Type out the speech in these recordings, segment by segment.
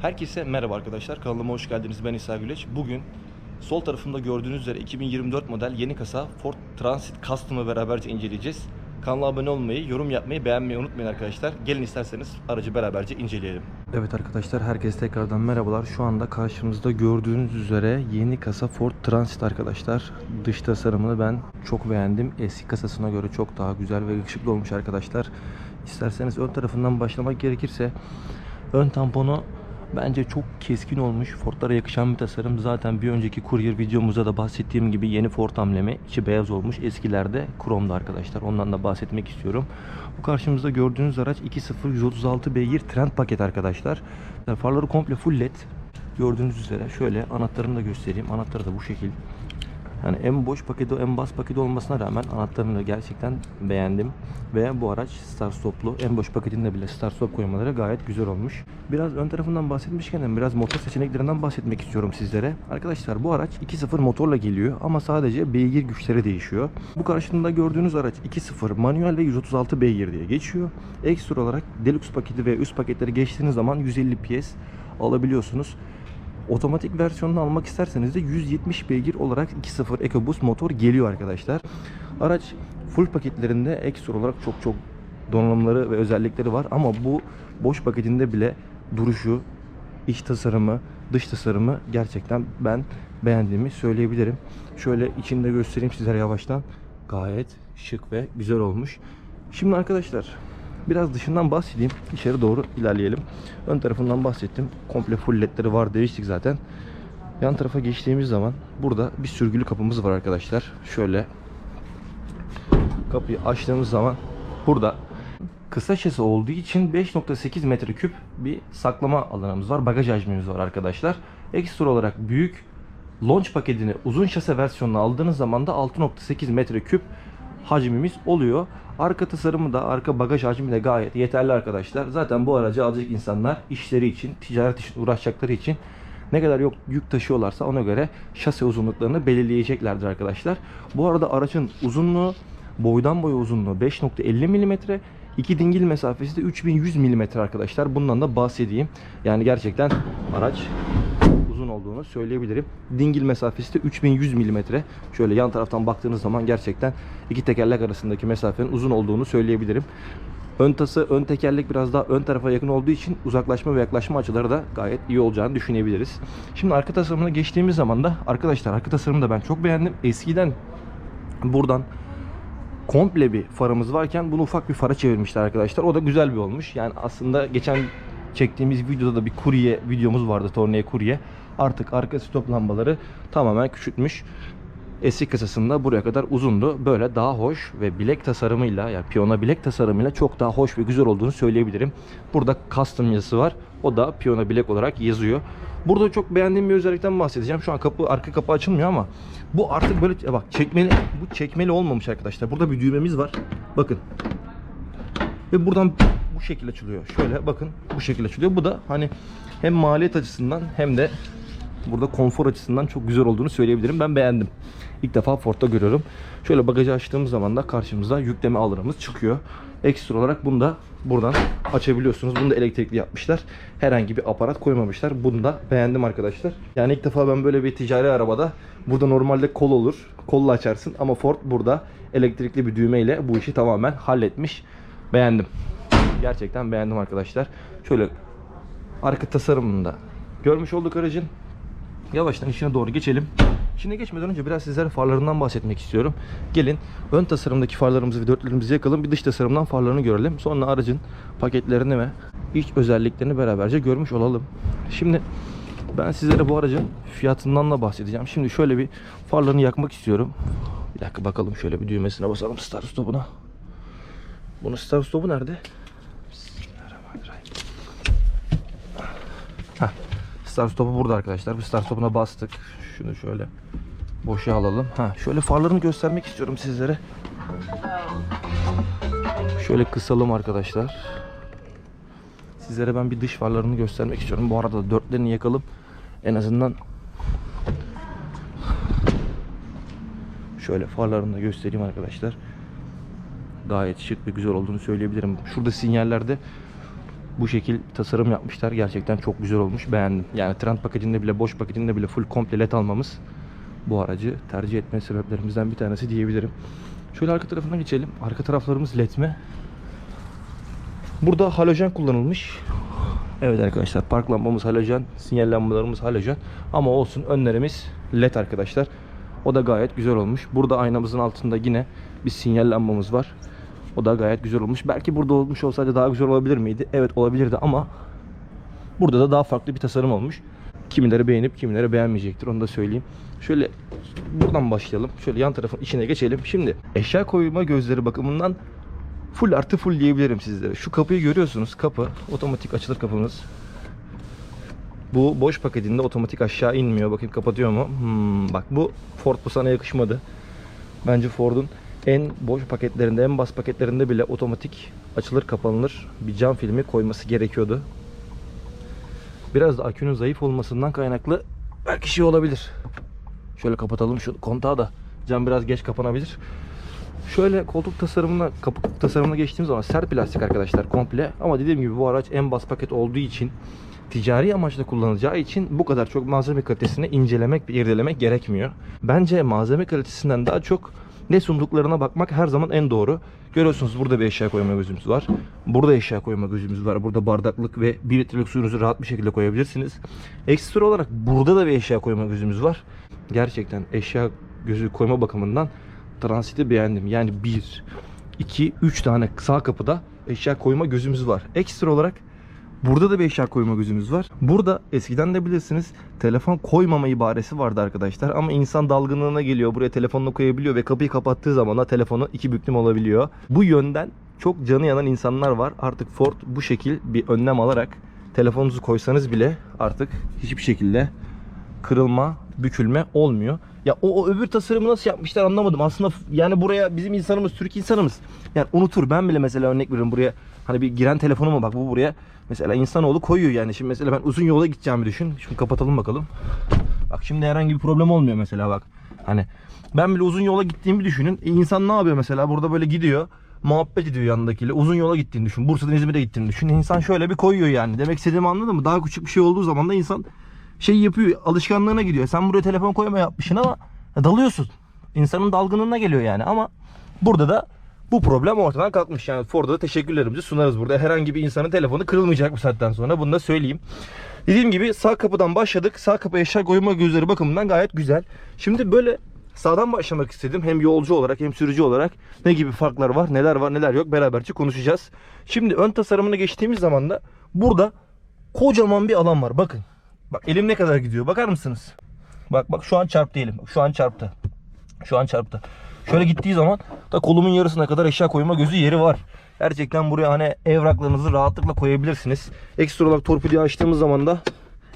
Herkese merhaba arkadaşlar. Kanalıma hoş geldiniz. Ben İsa Güleç. Bugün sol tarafımda gördüğünüz üzere 2024 model yeni kasa Ford Transit Custom'ı beraberce inceleyeceğiz. Kanala abone olmayı, yorum yapmayı, beğenmeyi unutmayın arkadaşlar. Gelin isterseniz aracı beraberce inceleyelim. Evet arkadaşlar herkese tekrardan merhabalar. Şu anda karşımızda gördüğünüz üzere yeni kasa Ford Transit arkadaşlar. Dış tasarımını ben çok beğendim. Eski kasasına göre çok daha güzel ve yakışıklı olmuş arkadaşlar. İsterseniz ön tarafından başlamak gerekirse ön tamponu Bence çok keskin olmuş. Ford'lara yakışan bir tasarım. Zaten bir önceki Courier videomuzda da bahsettiğim gibi yeni Ford amblemi. içi beyaz olmuş. Eskilerde kromdu arkadaşlar. Ondan da bahsetmek istiyorum. Bu karşımızda gördüğünüz araç 2.0 136 beygir trend paket arkadaşlar. Farları komple full led. Gördüğünüz üzere şöyle anahtarını da göstereyim. Anahtarı da bu şekil. Yani en boş paketi en bas paketi olmasına rağmen anahtarını gerçekten beğendim. Ve bu araç start stoplu. En boş paketinde bile start stop koymaları gayet güzel olmuş. Biraz ön tarafından bahsetmişken biraz motor seçeneklerinden bahsetmek istiyorum sizlere. Arkadaşlar bu araç 2.0 motorla geliyor ama sadece beygir güçleri değişiyor. Bu karşında gördüğünüz araç 2.0 manuel ve 136 beygir diye geçiyor. Ekstra olarak deluxe paketi ve üst paketleri geçtiğiniz zaman 150 PS alabiliyorsunuz. Otomatik versiyonunu almak isterseniz de 170 beygir olarak 2.0 EcoBoost motor geliyor arkadaşlar. Araç full paketlerinde ekstra olarak çok çok donanımları ve özellikleri var ama bu boş paketinde bile duruşu, iç tasarımı, dış tasarımı gerçekten ben beğendiğimi söyleyebilirim. Şöyle içinde göstereyim sizlere yavaştan. Gayet şık ve güzel olmuş. Şimdi arkadaşlar biraz dışından bahsedeyim. İçeri doğru ilerleyelim. Ön tarafından bahsettim. Komple full ledleri var demiştik zaten. Yan tarafa geçtiğimiz zaman burada bir sürgülü kapımız var arkadaşlar. Şöyle kapıyı açtığımız zaman burada kısa şasi olduğu için 5.8 metreküp bir saklama alanımız var. Bagaj hacmimiz var arkadaşlar. Ekstra olarak büyük launch paketini uzun şase versiyonunu aldığınız zaman da 6.8 metreküp hacmimiz oluyor. Arka tasarımı da arka bagaj hacmi de gayet yeterli arkadaşlar. Zaten bu aracı alacak insanlar işleri için, ticaret için uğraşacakları için ne kadar yok yük taşıyorlarsa ona göre şase uzunluklarını belirleyeceklerdir arkadaşlar. Bu arada aracın uzunluğu boydan boya uzunluğu 5.50 mm, iki dingil mesafesi de 3100 mm arkadaşlar. Bundan da bahsedeyim. Yani gerçekten araç olduğunu söyleyebilirim. Dingil mesafesi de 3100 mm. Şöyle yan taraftan baktığınız zaman gerçekten iki tekerlek arasındaki mesafenin uzun olduğunu söyleyebilirim. Ön tası, ön tekerlek biraz daha ön tarafa yakın olduğu için uzaklaşma ve yaklaşma açıları da gayet iyi olacağını düşünebiliriz. Şimdi arka tasarımına geçtiğimiz zaman da arkadaşlar arka tasarımını da ben çok beğendim. Eskiden buradan komple bir farımız varken bunu ufak bir fara çevirmişler arkadaşlar. O da güzel bir olmuş. Yani aslında geçen çektiğimiz videoda da bir kurye videomuz vardı. Tornaya kurye. Artık arka stop lambaları tamamen küçültmüş. Eski kasasında buraya kadar uzundu. Böyle daha hoş ve bilek tasarımıyla yani piyona bilek tasarımıyla çok daha hoş ve güzel olduğunu söyleyebilirim. Burada custom yazısı var. O da piyona bilek olarak yazıyor. Burada çok beğendiğim bir özellikten bahsedeceğim. Şu an kapı arka kapı açılmıyor ama bu artık böyle bak çekmeli bu çekmeli olmamış arkadaşlar. Burada bir düğmemiz var. Bakın. Ve buradan bu şekilde açılıyor. Şöyle bakın bu şekilde açılıyor. Bu da hani hem maliyet açısından hem de burada konfor açısından çok güzel olduğunu söyleyebilirim. Ben beğendim. İlk defa Ford'da görüyorum. Şöyle bagajı açtığımız zaman da karşımıza yükleme alanımız çıkıyor. Ekstra olarak bunu da buradan açabiliyorsunuz. Bunu da elektrikli yapmışlar. Herhangi bir aparat koymamışlar. Bunu da beğendim arkadaşlar. Yani ilk defa ben böyle bir ticari arabada burada normalde kol olur. Kolla açarsın ama Ford burada elektrikli bir düğmeyle bu işi tamamen halletmiş. Beğendim. Gerçekten beğendim arkadaşlar. Şöyle arka tasarımında görmüş olduk aracın. Yavaştan işine doğru geçelim. Şimdi geçmeden önce biraz sizlere farlarından bahsetmek istiyorum. Gelin ön tasarımdaki farlarımızı ve dörtlerimizi yakalım. Bir dış tasarımdan farlarını görelim. Sonra aracın paketlerini ve iç özelliklerini beraberce görmüş olalım. Şimdi ben sizlere bu aracın fiyatından da bahsedeceğim. Şimdi şöyle bir farlarını yakmak istiyorum. Bir dakika bakalım şöyle bir düğmesine basalım start stopuna. Bunun start stopu nerede? Bismillahirrahmanirrahim. Heh. Start stopu burada arkadaşlar. Bu start stopuna bastık. Şunu şöyle boşa alalım. Ha, şöyle farlarını göstermek istiyorum sizlere. Şöyle kısalım arkadaşlar. Sizlere ben bir dış farlarını göstermek istiyorum. Bu arada dörtlerini yakalım. En azından şöyle farlarını da göstereyim arkadaşlar. Gayet şık ve güzel olduğunu söyleyebilirim. Şurada sinyallerde bu şekil tasarım yapmışlar. Gerçekten çok güzel olmuş. Beğendim. Yani trend paketinde bile boş paketinde bile full komple led almamız bu aracı tercih etme sebeplerimizden bir tanesi diyebilirim. Şöyle arka tarafına geçelim. Arka taraflarımız led mi? Burada halojen kullanılmış. Evet arkadaşlar park lambamız halojen, sinyal lambalarımız halojen ama olsun önlerimiz led arkadaşlar. O da gayet güzel olmuş. Burada aynamızın altında yine bir sinyal lambamız var. O da gayet güzel olmuş. Belki burada olmuş olsaydı daha güzel olabilir miydi? Evet olabilirdi ama burada da daha farklı bir tasarım olmuş. Kimileri beğenip kimileri beğenmeyecektir onu da söyleyeyim. Şöyle buradan başlayalım. Şöyle yan tarafın içine geçelim. Şimdi eşya koyma gözleri bakımından full artı full diyebilirim sizlere. Şu kapıyı görüyorsunuz. Kapı otomatik açılır kapımız. Bu boş paketinde otomatik aşağı inmiyor. Bakayım kapatıyor mu? Hmm, bak bu Ford bu sana yakışmadı. Bence Ford'un en boş paketlerinde, en bas paketlerinde bile otomatik açılır kapanılır bir cam filmi koyması gerekiyordu. Biraz da akünün zayıf olmasından kaynaklı belki şey olabilir. Şöyle kapatalım şu kontağı da. Cam biraz geç kapanabilir. Şöyle koltuk tasarımına, kapı tasarımına geçtiğimiz zaman sert plastik arkadaşlar komple. Ama dediğim gibi bu araç en bas paket olduğu için ticari amaçla kullanılacağı için bu kadar çok malzeme kalitesini incelemek irdelemek gerekmiyor. Bence malzeme kalitesinden daha çok ne sunduklarına bakmak her zaman en doğru. Görüyorsunuz burada bir eşya koyma gözümüz var. Burada eşya koyma gözümüz var. Burada bardaklık ve 1 litrelik suyunuzu rahat bir şekilde koyabilirsiniz. Ekstra olarak burada da bir eşya koyma gözümüz var. Gerçekten eşya gözü koyma bakımından transiti beğendim. Yani 1, 2, 3 tane sağ kapıda eşya koyma gözümüz var. Ekstra olarak Burada da bir eşya koyma gözümüz var. Burada eskiden de bilirsiniz telefon koymama ibaresi vardı arkadaşlar. Ama insan dalgınlığına geliyor. Buraya telefonunu koyabiliyor ve kapıyı kapattığı zaman da telefonu iki büklüm olabiliyor. Bu yönden çok canı yanan insanlar var. Artık Ford bu şekil bir önlem alarak telefonunuzu koysanız bile artık hiçbir şekilde kırılma, bükülme olmuyor. Ya o, o öbür tasarımı nasıl yapmışlar anlamadım. Aslında yani buraya bizim insanımız, Türk insanımız yani unutur. Ben bile mesela örnek veriyorum buraya hani bir giren telefonu mu bak bu buraya mesela insanoğlu koyuyor yani. Şimdi mesela ben uzun yola gideceğimi düşün. Şimdi kapatalım bakalım. Bak şimdi herhangi bir problem olmuyor mesela bak. Hani ben bile uzun yola gittiğimi düşünün. E, insan ne yapıyor mesela? Burada böyle gidiyor. Muhabbet ediyor yanındakiyle. Uzun yola gittiğini düşün. Bursa'dan İzmir'e gittiğini düşün. İnsan şöyle bir koyuyor yani. Demek istediğimi anladın mı? Daha küçük bir şey olduğu zaman da insan şey yapıyor. Alışkanlığına gidiyor. Sen buraya telefon koyma yapmışsın ama dalıyorsun. İnsanın dalgınlığına geliyor yani. Ama burada da bu problem ortadan kalkmış. Yani Ford'a da teşekkürlerimizi sunarız burada. Herhangi bir insanın telefonu kırılmayacak bu saatten sonra. Bunu da söyleyeyim. Dediğim gibi sağ kapıdan başladık. Sağ kapı eşya koyma gözleri bakımından gayet güzel. Şimdi böyle sağdan başlamak istedim. Hem yolcu olarak hem sürücü olarak ne gibi farklar var, neler var, neler yok beraberce konuşacağız. Şimdi ön tasarımına geçtiğimiz zaman da burada kocaman bir alan var. Bakın. Bak elim ne kadar gidiyor. Bakar mısınız? Bak bak şu an çarptı elim. Şu an çarptı. Şu an çarptı. Şöyle gittiği zaman da kolumun yarısına kadar eşya koyma gözü yeri var. Gerçekten buraya hani evraklarınızı rahatlıkla koyabilirsiniz. Ekstra olarak torpidoyu açtığımız zaman da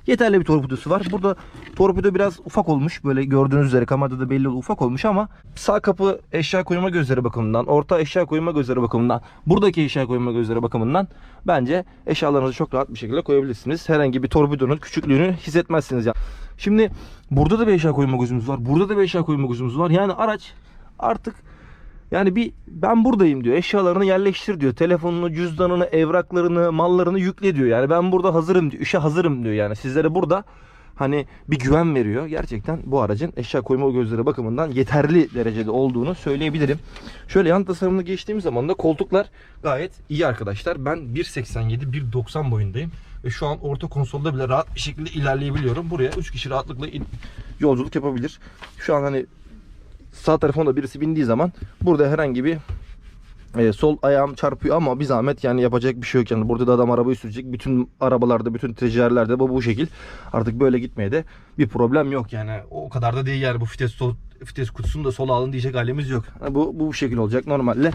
yeterli bir torpidosu var. Burada torpido biraz ufak olmuş. Böyle gördüğünüz üzere kamerada da belli ufak olmuş ama sağ kapı eşya koyma gözleri bakımından, orta eşya koyma gözleri bakımından, buradaki eşya koyma gözleri bakımından bence eşyalarınızı çok rahat bir şekilde koyabilirsiniz. Herhangi bir torpidonun küçüklüğünü hissetmezsiniz ya. Şimdi burada da bir eşya koyma gözümüz var. Burada da bir eşya koyma gözümüz var. Yani araç artık yani bir ben buradayım diyor. Eşyalarını yerleştir diyor. Telefonunu, cüzdanını, evraklarını, mallarını yükle diyor. Yani ben burada hazırım diyor. İşe hazırım diyor yani. Sizlere burada hani bir güven veriyor. Gerçekten bu aracın eşya koyma gözleri bakımından yeterli derecede olduğunu söyleyebilirim. Şöyle yan tasarımını geçtiğim zaman da koltuklar gayet iyi arkadaşlar. Ben 1.87, 1.90 boyundayım. Ve şu an orta konsolda bile rahat bir şekilde ilerleyebiliyorum. Buraya 3 kişi rahatlıkla yolculuk yapabilir. Şu an hani sağ tarafına birisi bindiği zaman burada herhangi bir e, sol ayağım çarpıyor ama bir zahmet yani yapacak bir şey yok. Yani burada da adam arabayı sürecek. Bütün arabalarda bütün ticarilerde bu bu şekil. Artık böyle gitmeye de bir problem yok yani. O kadar da değil yani. Bu vites sol, vites kutusunu da sola alın diyecek halimiz yok. Yani bu bu şekil olacak normalde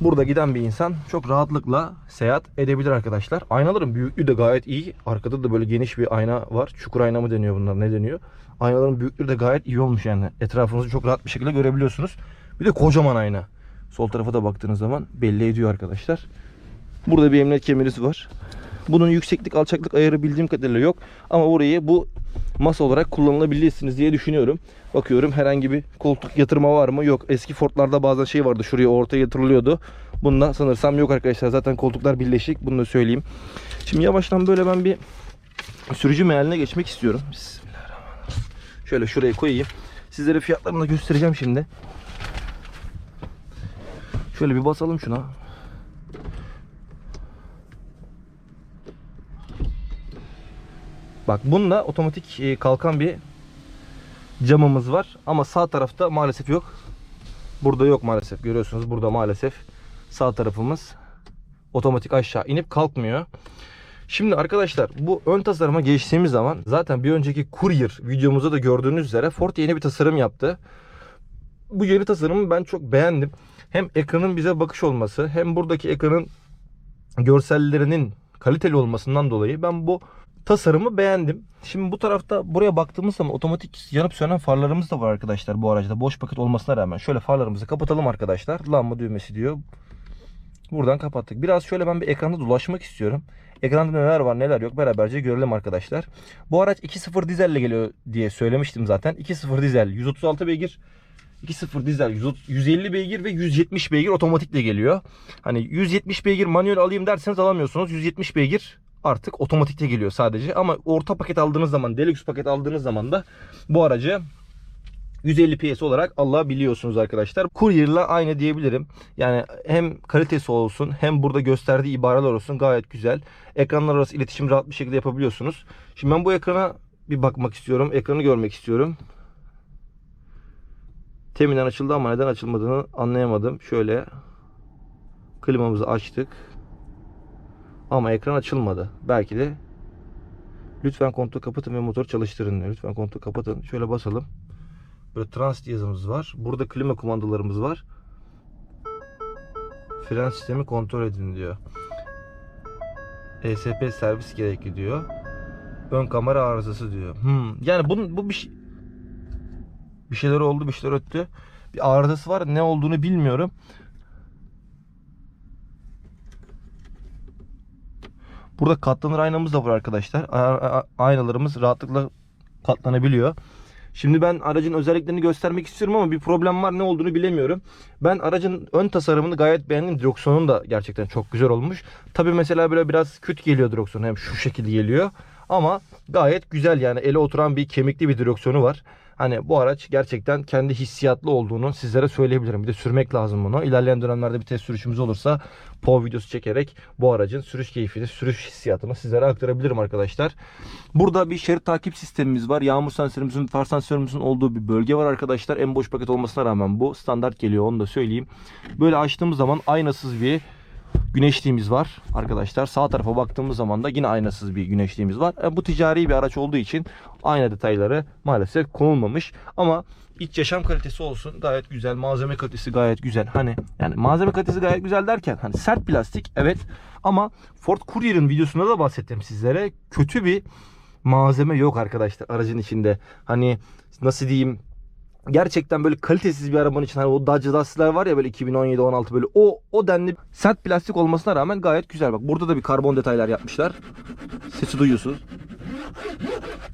burada giden bir insan çok rahatlıkla seyahat edebilir arkadaşlar. Aynaların büyüklüğü de gayet iyi. Arkada da böyle geniş bir ayna var. Çukur ayna mı deniyor bunlar ne deniyor? Aynaların büyüklüğü de gayet iyi olmuş yani. Etrafınızı çok rahat bir şekilde görebiliyorsunuz. Bir de kocaman ayna. Sol tarafa da baktığınız zaman belli ediyor arkadaşlar. Burada bir emniyet kemerisi var. Bunun yükseklik alçaklık ayarı bildiğim kadarıyla yok. Ama burayı bu masa olarak kullanılabilirsiniz diye düşünüyorum. Bakıyorum herhangi bir koltuk yatırma var mı? Yok. Eski Ford'larda bazen şey vardı şuraya ortaya yatırılıyordu. Bunda sanırsam yok arkadaşlar. Zaten koltuklar birleşik. Bunu da söyleyeyim. Şimdi yavaştan böyle ben bir sürücü mealine geçmek istiyorum. Bismillahirrahmanirrahim. Şöyle şuraya koyayım. Sizlere fiyatlarını da göstereceğim şimdi. Şöyle bir basalım şuna. Bak bunda otomatik e, kalkan bir camımız var ama sağ tarafta maalesef yok. Burada yok maalesef. Görüyorsunuz burada maalesef sağ tarafımız otomatik aşağı inip kalkmıyor. Şimdi arkadaşlar bu ön tasarıma geçtiğimiz zaman zaten bir önceki Courier videomuzda da gördüğünüz üzere Ford yeni bir tasarım yaptı. Bu yeni tasarımı ben çok beğendim. Hem ekranın bize bakış olması hem buradaki ekranın görsellerinin kaliteli olmasından dolayı ben bu tasarımı beğendim. Şimdi bu tarafta buraya baktığımız zaman otomatik yanıp sönen farlarımız da var arkadaşlar bu aracda. Boş paket olmasına rağmen şöyle farlarımızı kapatalım arkadaşlar. Lamba düğmesi diyor. Buradan kapattık. Biraz şöyle ben bir ekranda dolaşmak istiyorum. Ekranda neler var neler yok beraberce görelim arkadaşlar. Bu araç 2.0 dizelle geliyor diye söylemiştim zaten. 2.0 dizel 136 beygir 2.0 dizel 130 150 beygir ve 170 beygir otomatikle geliyor. Hani 170 beygir manuel alayım derseniz alamıyorsunuz. 170 beygir artık otomatikte geliyor sadece. Ama orta paket aldığınız zaman, deluxe paket aldığınız zaman da bu aracı 150 PS olarak alabiliyorsunuz arkadaşlar. Courier'la aynı diyebilirim. Yani hem kalitesi olsun hem burada gösterdiği ibareler olsun gayet güzel. Ekranlar arası iletişim rahat bir şekilde yapabiliyorsunuz. Şimdi ben bu ekrana bir bakmak istiyorum. Ekranı görmek istiyorum. Teminden açıldı ama neden açılmadığını anlayamadım. Şöyle klimamızı açtık. Ama ekran açılmadı. Belki de lütfen kontrol kapatın ve motoru çalıştırın. Lütfen kontrol kapatın. Şöyle basalım. Böyle trans yazımız var. Burada klima kumandalarımız var. Fren sistemi kontrol edin diyor. ESP servis gerekli diyor. Ön kamera arızası diyor. Hmm. Yani bunun bu bir şey bir şeyler oldu, bir şeyler öttü. Bir arızası var. Ne olduğunu bilmiyorum. Burada katlanır aynamız da var arkadaşlar. Aynalarımız rahatlıkla katlanabiliyor. Şimdi ben aracın özelliklerini göstermek istiyorum ama bir problem var ne olduğunu bilemiyorum. Ben aracın ön tasarımını gayet beğendim. Direksiyonun da gerçekten çok güzel olmuş. Tabi mesela böyle biraz küt geliyor direksiyon. Hem şu şekilde geliyor. Ama gayet güzel yani ele oturan bir kemikli bir direksiyonu var. Hani bu araç gerçekten kendi hissiyatlı olduğunu sizlere söyleyebilirim. Bir de sürmek lazım bunu. İlerleyen dönemlerde bir test sürüşümüz olursa POV videosu çekerek bu aracın sürüş keyfini, sürüş hissiyatını sizlere aktarabilirim arkadaşlar. Burada bir şerit takip sistemimiz var. Yağmur sensörümüzün, far sensörümüzün olduğu bir bölge var arkadaşlar. En boş paket olmasına rağmen bu standart geliyor onu da söyleyeyim. Böyle açtığımız zaman aynasız bir güneşliğimiz var arkadaşlar. Sağ tarafa baktığımız zaman da yine aynasız bir güneşliğimiz var. E, bu ticari bir araç olduğu için ayna detayları maalesef konulmamış. Ama iç yaşam kalitesi olsun gayet güzel. Malzeme kalitesi gayet güzel. Hani yani malzeme kalitesi gayet güzel derken hani sert plastik evet ama Ford Courier'ın videosunda da bahsettim sizlere. Kötü bir malzeme yok arkadaşlar aracın içinde. Hani nasıl diyeyim gerçekten böyle kalitesiz bir arabanın için hani o Dodge Duster'lar var ya böyle 2017-16 böyle o o denli sert plastik olmasına rağmen gayet güzel. Bak burada da bir karbon detaylar yapmışlar. Sesi duyuyorsunuz.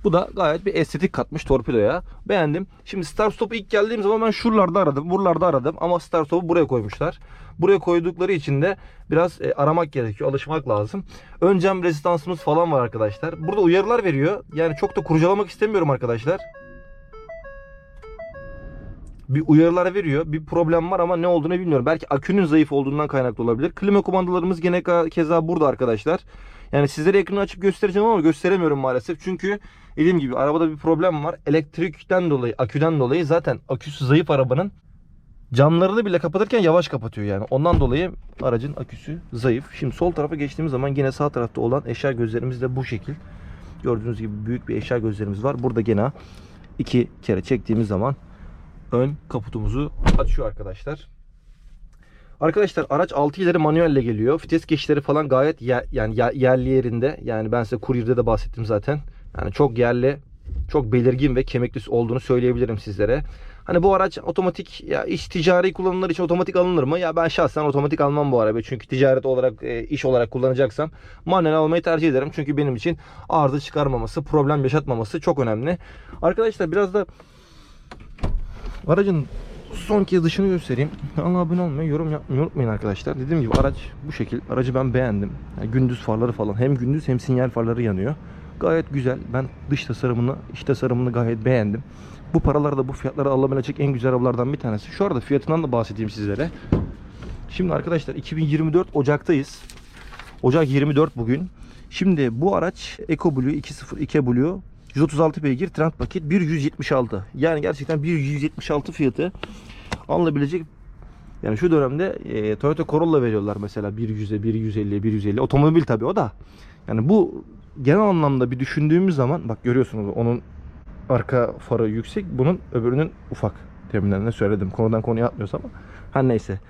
Bu da gayet bir estetik katmış torpidoya. Beğendim. Şimdi start stop'u ilk geldiğim zaman ben şuralarda aradım, buralarda aradım ama start stop'u buraya koymuşlar. Buraya koydukları için de biraz e, aramak gerekiyor, alışmak lazım. Ön cam rezistansımız falan var arkadaşlar. Burada uyarılar veriyor. Yani çok da kurcalamak istemiyorum arkadaşlar bir uyarılar veriyor. Bir problem var ama ne olduğunu bilmiyorum. Belki akünün zayıf olduğundan kaynaklı olabilir. Klima kumandalarımız gene keza burada arkadaşlar. Yani sizlere ekranı açıp göstereceğim ama gösteremiyorum maalesef. Çünkü dediğim gibi arabada bir problem var. Elektrikten dolayı, aküden dolayı zaten aküsü zayıf arabanın camlarını bile kapatırken yavaş kapatıyor yani. Ondan dolayı aracın aküsü zayıf. Şimdi sol tarafa geçtiğimiz zaman yine sağ tarafta olan eşya gözlerimiz de bu şekil. Gördüğünüz gibi büyük bir eşya gözlerimiz var. Burada gene iki kere çektiğimiz zaman ön kaputumuzu açıyor arkadaşlar. Arkadaşlar araç 6 ileri manuelle geliyor. Vites geçişleri falan gayet yer, yani yer- yerli yerinde. Yani ben size Courier'de de bahsettim zaten. Yani çok yerli, çok belirgin ve kemikli olduğunu söyleyebilirim sizlere. Hani bu araç otomatik ya iş ticari kullanımlar için otomatik alınır mı? Ya ben şahsen otomatik almam bu arabayı. Çünkü ticaret olarak e, iş olarak kullanacaksam manuel almayı tercih ederim. Çünkü benim için arıza çıkarmaması, problem yaşatmaması çok önemli. Arkadaşlar biraz da Aracın son kez dışını göstereyim. Kanala abone olmayı, yorum yapmayı unutmayın arkadaşlar. Dediğim gibi araç bu şekil. Aracı ben beğendim. Yani gündüz farları falan hem gündüz hem sinyal farları yanıyor. Gayet güzel. Ben dış tasarımını, iç tasarımını gayet beğendim. Bu paralarda bu fiyatlara alınabilecek en güzel arabalardan bir tanesi. Şu arada fiyatından da bahsedeyim sizlere. Şimdi arkadaşlar 2024 Ocak'tayız. Ocak 24 bugün. Şimdi bu araç EcoBlue 2.0 2 Blue 136 beygir trend paket 1176. Yani gerçekten 1176 fiyatı alınabilecek yani şu dönemde e, Toyota Corolla veriyorlar mesela 100'e, 150'ye, 150. Otomobil tabii o da. Yani bu genel anlamda bir düşündüğümüz zaman bak görüyorsunuz onun arka farı yüksek, bunun öbürünün ufak. Deminden de söyledim. Konudan konuya atmıyorsam ama. Her neyse.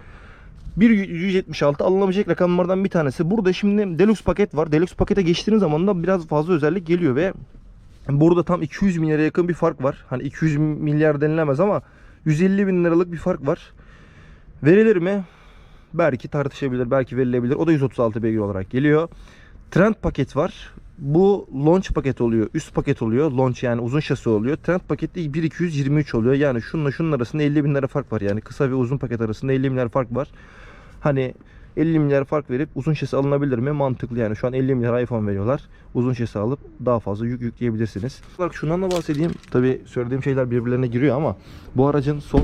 176 alınabilecek rakamlardan bir tanesi. Burada şimdi Deluxe paket var. Deluxe pakete geçtiğiniz zaman da biraz fazla özellik geliyor ve burada tam 200 milyara yakın bir fark var. Hani 200 milyar denilemez ama 150 bin liralık bir fark var. Verilir mi? Belki tartışabilir, belki verilebilir. O da 136 beygir olarak geliyor. Trend paket var. Bu launch paket oluyor. Üst paket oluyor. Launch yani uzun şasi oluyor. Trend pakette 1223 oluyor. Yani şununla şunun arasında 50 bin lira fark var. Yani kısa ve uzun paket arasında 50 bin lira fark var. Hani 50 milyar fark verip uzun şasi alınabilir mi? Mantıklı yani. Şu an 50 milyar iPhone veriyorlar. Uzun şasi alıp daha fazla yük yükleyebilirsiniz. Bak şundan da bahsedeyim. Tabi söylediğim şeyler birbirlerine giriyor ama bu aracın sol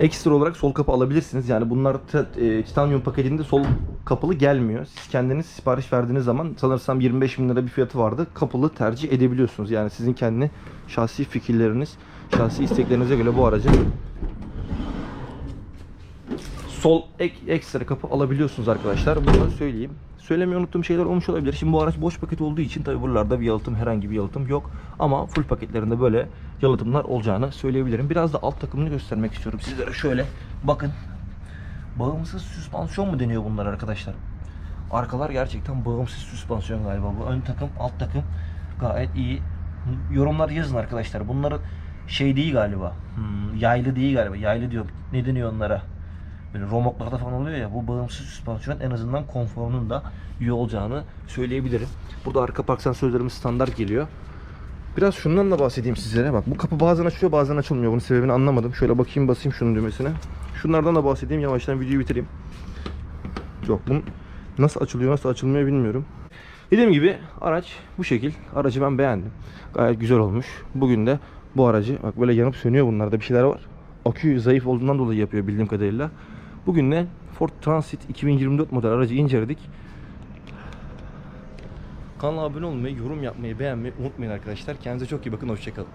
ekstra olarak sol kapı alabilirsiniz. Yani bunlar e, titanyum paketinde sol kapılı gelmiyor. Siz kendiniz sipariş verdiğiniz zaman sanırsam 25 bin lira bir fiyatı vardı. Kapılı tercih edebiliyorsunuz. Yani sizin kendi şahsi fikirleriniz, şahsi isteklerinize göre bu aracın sol ek, ekstra kapı alabiliyorsunuz arkadaşlar. Bunu söyleyeyim. Söylemeyi unuttuğum şeyler olmuş olabilir. Şimdi bu araç boş paket olduğu için tabi buralarda bir yalıtım herhangi bir yalıtım yok. Ama full paketlerinde böyle yalıtımlar olacağını söyleyebilirim. Biraz da alt takımını göstermek istiyorum sizlere. Şöyle bakın. Bağımsız süspansiyon mu deniyor bunlar arkadaşlar? Arkalar gerçekten bağımsız süspansiyon galiba. Bu ön takım, alt takım gayet iyi. Yorumlar yazın arkadaşlar. Bunların şey değil galiba. Hmm, yaylı değil galiba. Yaylı diyor. Ne deniyor onlara? Böyle romoklarda falan oluyor ya bu bağımsız süspansiyon en azından konforunun da iyi olacağını söyleyebilirim. Burada arka park sensörlerimiz standart geliyor. Biraz şundan da bahsedeyim sizlere. Bak bu kapı bazen açılıyor bazen açılmıyor. Bunun sebebini anlamadım. Şöyle bakayım basayım şunun düğmesine. Şunlardan da bahsedeyim. Yavaştan videoyu bitireyim. Yok bunun nasıl açılıyor nasıl açılmıyor bilmiyorum. Dediğim gibi araç bu şekil. Aracı ben beğendim. Gayet güzel olmuş. Bugün de bu aracı bak böyle yanıp sönüyor bunlarda bir şeyler var. Akü zayıf olduğundan dolayı yapıyor bildiğim kadarıyla. Bugün de Ford Transit 2024 model aracı inceledik. Kanala abone olmayı, yorum yapmayı, beğenmeyi unutmayın arkadaşlar. Kendinize çok iyi bakın. Hoşçakalın.